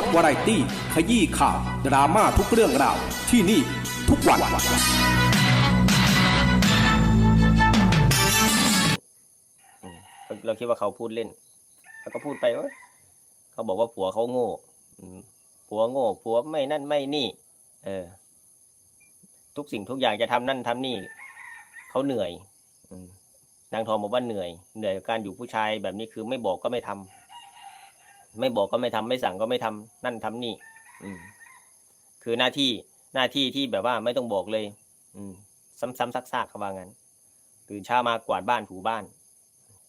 สวาไรตี้ ขยี้ข่าว ดราม่าทุกเรื่องราว ที่นี่ทุกวัน เราคิดว่าเขาพูดเล่น แล้วก็พูดไปว่าเขาบอกว่าผัวเขาโง่ผัวโง่ผัวไม่นั่นไม่นี่ เออ ทุกสิ่งทุกอย่างจะทำนั่นทำนี่ เขาเหนื่อยอนางทองบอกว่าเหนื่อย เหนื่อยกับการอยู่ผู้ชายแบบนี้คือไม่บอกก็ไม่ทำ ไม่บอกก็ไม่ทำไม่สั่งก็ไม่ทำนั่นทำนี่ อืม คือหน้าที่หน้าที่ที่แบบว่าไม่ต้องบอกเลย อืม ซ้ำๆซากๆเขาว่างั้นตื่นเช้ามากวาดบ้านถูบ้าน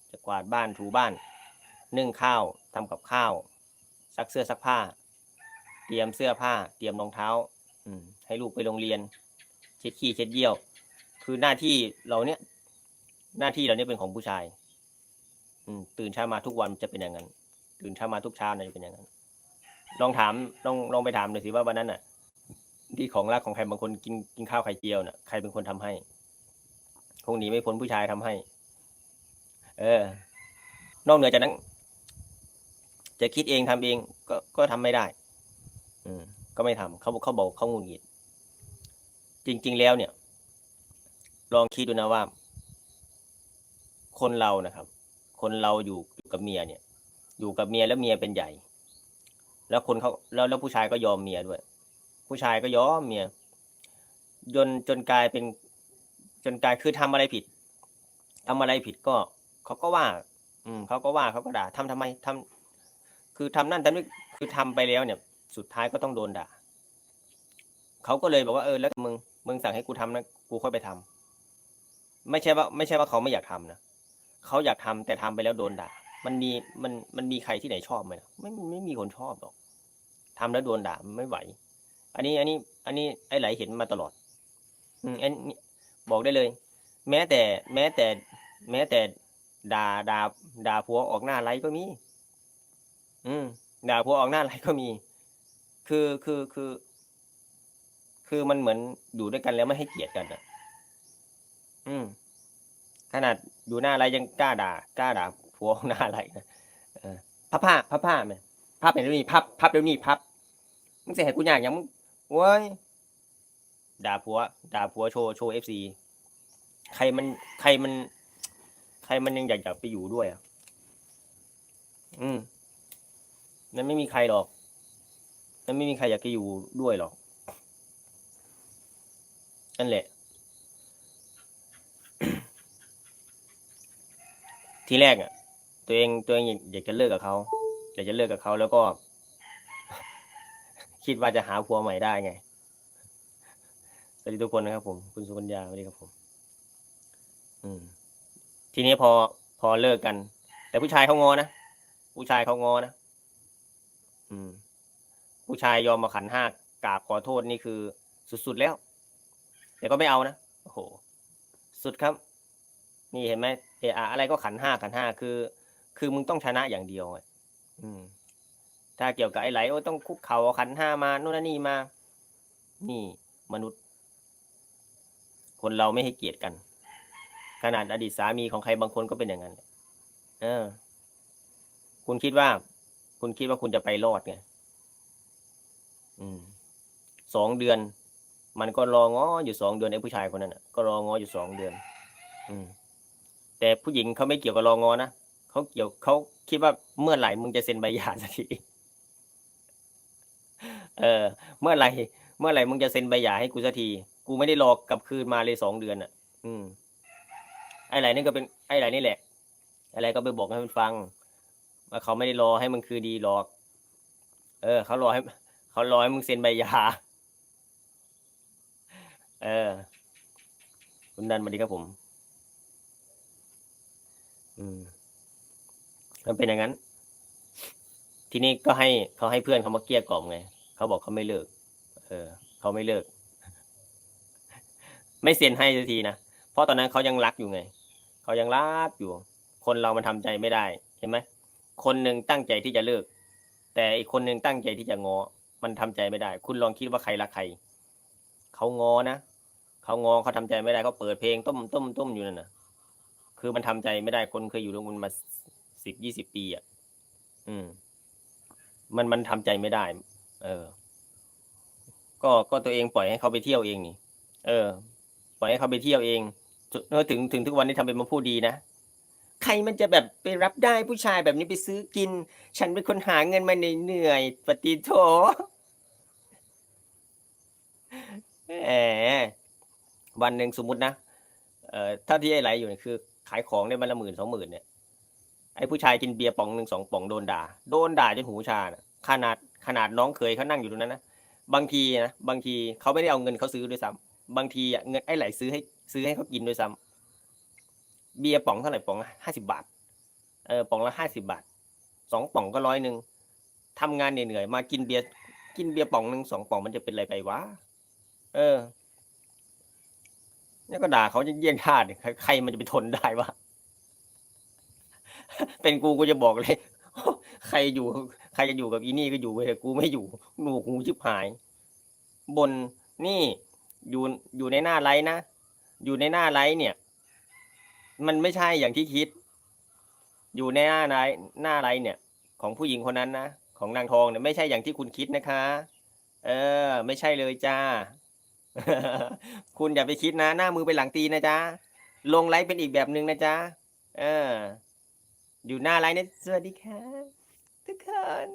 จะกวาดบ้านถูบ้าน นึ่งข้าวทำกับข้าว ซักเสื้อซักผ้า เตรียมเสื้อผ้า เตรียมรองเท้า อืม ให้ลูกไปโรงเรียน เช็ดขี้เช็ดเยี่ยว คือหน้าที่เราเนี้ยหน้าที่เราเนี้ยเป็นของผู้ชาย อืม ตื่นเช้ามาทุกวันจะเป็นอย่างนั้น ตื่นเช้ามาทุกเช้าเนี่ยจะเป็นอย่างนั้นลองถามลองลองไปถามหน่อยสิว่าวันนั้นน่ะ ที่ของรักของใครบางคนกินกินข้าวไข่เจียวน่ะใครเป็นคนทำให้คงหนีไม่พ้นผู้ชายทำให้ เออ นอกเหนือจากนั้น จะคิดเองทำเอง ก็ก็ทำไม่ได้ อืมก็ไม่ทำเขาเขาบอกเขางุดหงิด จริง ๆ แล้วเนี่ย ลองคิดดูนะว่า คนเรานะครับ คนเราอยู่กับเมียเนี่ย อยู่กับเมียแล้วเมียเป็นใหญ่ แล้วคนเขาแล้วแล้วผู้ชายก็ยอมเมียด้วย ผู้ชายก็ยอมเมียจนจนกลายเป็นจนกลายคือทำอะไรผิดทำอะไรผิดก็เขาก็ว่า อืมเขาก็ว่าเขาก็ด่าทำทำไมทำคือทำนั่นทำนี่คือทำไปแล้วเนี่ย สุดท้ายก็ต้องโดนด่าเขาก็เลยบอกว่าเออแล้วมึงมึงสั่งให้กูทำนะกูค่อยไปทำไม่ใช่ว่า ไม่ใช่ว่าเขาไม่อยากทำนะเขาอยากทำแต่ทำไปแล้วโดนด่า มันมีมันมันมีใครที่ไหนชอบไหมล่ะไม่ไม่มีคนชอบหรอกทำแล้วโดนด่ามันไม่ไหว อันนี้อันนี้ อันนี้ไอ้ไหลเห็นมาตลอด อืมอันนี้บอกได้เลย แม้แต่แม้แต่ แม้แต่ด่าด่าด่าผัวออกหน้าไลฟ์ก็มี อืมด่าผัวออกหน้าไลฟ์ก็มี คือคือคือ คือมันเหมือนอยู่ด้วยกันแล้วไม่ให้เกียรติกันอะ อืมขนาดอยู่หน้าไลฟ์ยังกล้าด่ากล้าด่า ผัวออกหน้าไลฟ์นะพับผ้าพับผ้าไหมพับเห็นมีพับพับเดี๋ยวนี้พับมึงเสียให้กูอยากยังมึงโว้ยด่าผัว ด่าผัวโชว์โชว์เอฟซีใครมันใครมัน ใครมันยังอยากอยากไปอยู่ด้วยอะ อืมมันไม่มีใครหรอกมันไม่มีใครอยากจะอยู่ด้วยหรอกนั่นแหละ ทีแรกอะ ตัวเองตัวเองอยากจะเลิกกับเขาอยากจะเลิกกับเขาแล้วก็ คิดว่าจะหาผัวใหม่ได้ไงสวัสดีทุกคนนะครับ ผมคุณสุกัญญาสวัสดีครับผม อืม ทีนี้พอพอเลิกกัน แต่ผู้ชายเขางอนะผู้ชายเขางอนะอืม ผู้ชายยอมมาขันห้ากราบขอโทษนี่คือ สุดๆแล้ว แต่ก็ไม่เอานะโอ้โห สุดครับ นี่เห็นไหมเอออะไรก็ขันห้าขันห้าคือ คือมึงต้องชนะอย่างเดียวอะอืม ถ้าเกี่ยวกับไอ้ไหลโอ้ต้องคุกเข่าเอาขันห้ามาโน่นนนนี่มา นี่มนุษย์ คนเราไม่ให้เกียรติกัน ขนาดอดีตสามีของใครบางคนก็เป็นอย่างนั้นเออ คุณคิดว่า คุณคิดว่าคุณจะไปรอดไงอืมสองเดือน มันก็รอง้ออยู่สองเดือนไอ้ผู้ชายคนนั้นน่ะ ก็รอง้ออยู่สองเดือน อืม แต่ผู้หญิงเขาไม่เกี่ยวกับรองอนะ เขาเกี่ยวเขาคิดว่าเมื่อไหร่มึงจะเซ็นใบหย่าสักทีเออ เมื่อไหร่เมื่อไหร่มึงจะเซ็นใบหย่าให้กูสักที กูไม่ได้รอกลับคืนมาเลยสองเดือนอะ อืม ไอ้ไหลนี่ก็เป็นไอ้ไหลนี่แหละ อะไรก็ไปบอกให้มันฟังว่าเขาไม่ได้รอให้มึงคือดีหรอก เออเขารอให้เขารอให้มึงเซ็นใบหย่าเออ คุณดันมาดีครับผม อืม มันเป็นอย่างนั้น ทีนี้ก็ให้เขาให้เพื่อนเขามาเกลี้ยกล่อมไงเขาบอกเขาไม่เลิก เออเขาไม่เลิก ไม่เซ็นให้สักทีนะเพราะตอนนั้นเขายังรักอยู่ไงเขายังรักอยู่ คนเรามันทำใจไม่ได้เห็นไหมคนหนึ่งตั้งใจที่จะเลิก แต่อีกคนหนึ่งตั้งใจที่จะงอ มันทำใจไม่ได้ คุณลองคิดว่าใครรักใครเขางอนะเขางอเขาทำใจไม่ได้เขาเปิดเพลงต้มต้มต้มอยู่นั่นนะคือมันทำใจไม่ได้คนเคยอยู่ด้วยกันมา สิบยี่สิบปีอะอืม มันมันทำใจไม่ได้ เออ ก็ก็ตัวเองปล่อยให้เขาไปเที่ยวเองนี่ เออ ปล่อยให้เขาไปเที่ยวเองเออถึงถึงทุกวันนี้ทำเป็นมาพูดดีนะใครมันจะแบบไปรับได้ผู้ชายแบบนี้ไปซื้อกิน ฉันเป็นคนหาเงินมาเหนื่อยปฏิโถแหมวันหนึ่งสมมุตินะเอ่อเท่าที่ไอ้ไหลอยู่เนี่ยคือ ขายของได้วันละหมื่นสองหมื่นเนี่ย ไอ้ผู้ชายกินเบียร์ป๋องหนึ่งสองป๋องโดนด่า โดนด่าจนหูชานะขนาดขนาดน้องเคยเขานั่งอยู่ตรงนั้นนะบางทีนะบางทีเขาไม่ได้เอาเงินเขาซื้อด้วยซ้ำบางทีเงินไอ้ไหลซื้อให้ซื้อให้เขากินด้วยซ้ำเบียร์ป๋องเท่าไหร่ป๋องห้าสิบบาทเออป๋องละห้าสิบบาทสองป๋องก็ร้อยหนึ่งทำงานเหนื่อยๆมากินเบียร์กินเบียร์ป๋องหนึ่งสองป๋องมันจะเป็นอะไรไปวะเออเนี่ยก็ด่าเขาจะเยี่ยงทาสเนี่ยใครใครมันจะไปทนได้วะ เป็นกูกูจะบอกเลย ใครอยู่ ใครจะอยู่กับอีนี่ก็อยู่ไปเถอะกูไม่อยู่หนูกูชิบหาย บนนี่อยู่อยู่ในหน้าไลฟ์นะ อยู่ในหน้าไลฟ์เนี่ย มันไม่ใช่อย่างที่คิด อยู่ในหน้าไลฟ์หน้าไลฟ์เนี่ย ของผู้หญิงคนนั้นนะของนางทองเนี่ยไม่ใช่อย่างที่คุณคิดนะคะ เออ ไม่ใช่เลยจ้า คุณอย่าไปคิดนะ หน้ามือไปหลังตีนนะจ๊ะลงไลฟ์เป็นอีกแบบหนึ่งนะจ๊ะเออ อยู่หน้าไลน์นะสวัสดีค่ะทุกคน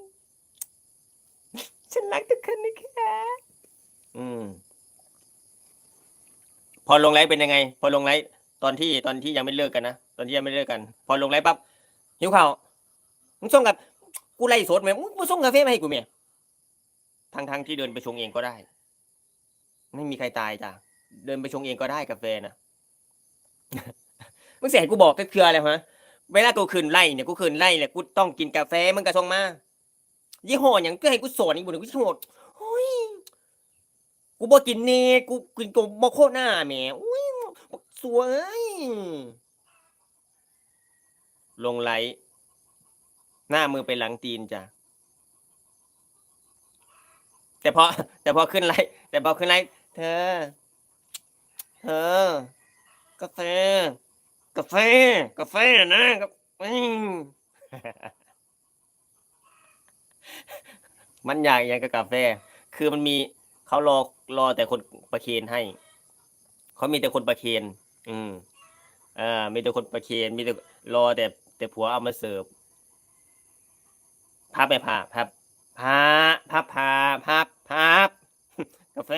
ฉันรักทุกคนนะคะอืม พอลงไลฟ์เป็นยังไง พอลงไลฟ์ตอนที่ตอนที่ยังไม่เลิกกันนะตอนที่ยังไม่เลิกกัน พอลงไลฟ์ปั๊บหิวข้าวมึงส่งกับกูไล่สดไหมมึงส่งกาแฟมาให้กูเมียทางทางที่เดินไปชงเองก็ได้ ไม่มีใครตายจ้ะเดินไปชงเองก็ได้กาแฟนะมึงเสียกูบอกก็คืออะไรฮะ เวลากูคืนไล่เนี่ยกูคืนไล่เนี่ยกูต้องกินกาแฟมึงกระชงมายี่ห้ออย่างก็ให้กูสอนอีกบุญกูโหดโอ้ยกูบอกกินเนตกูกินกูบอกโคตรหน้าแหมอุ้ยสวยลงไลหน้ามือไปหลังตีนจ้ะแต่พอแต่พอขึ้นไลท์แต่พอขึ้นไลท์เธอ เธอกาแฟ กาแฟ กาแฟนะกับอืมมันอยากอย่างกับกาแฟ คือมันมีเขารอรอแต่คนประเคนให้ เขามีแต่คนประเคน อืมอ่ามีแต่คนประเคนมีแต่รอแต่แต่ผัวเอามาเสิร์ฟพับไปพาพับพาพับพาพับพับกาแฟ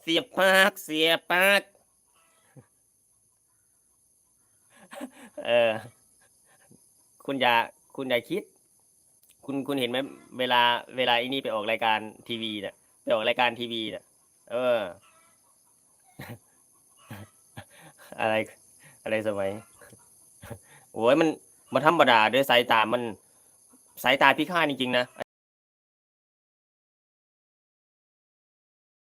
เสียบปากเสียบปาก เออ คุณอย่าคุณอย่าคิด คุณคุณเห็นไหมเวลาเวลาไอ้นี่ไปออกรายการทีวีเนี่ยไปออกรายการทีวีเนี่ยเออ อะไร อะไรสมัยโอ้ยมันมันธรรมดาด้วยสายตามัน สายตาพิฆาตจริงๆนะ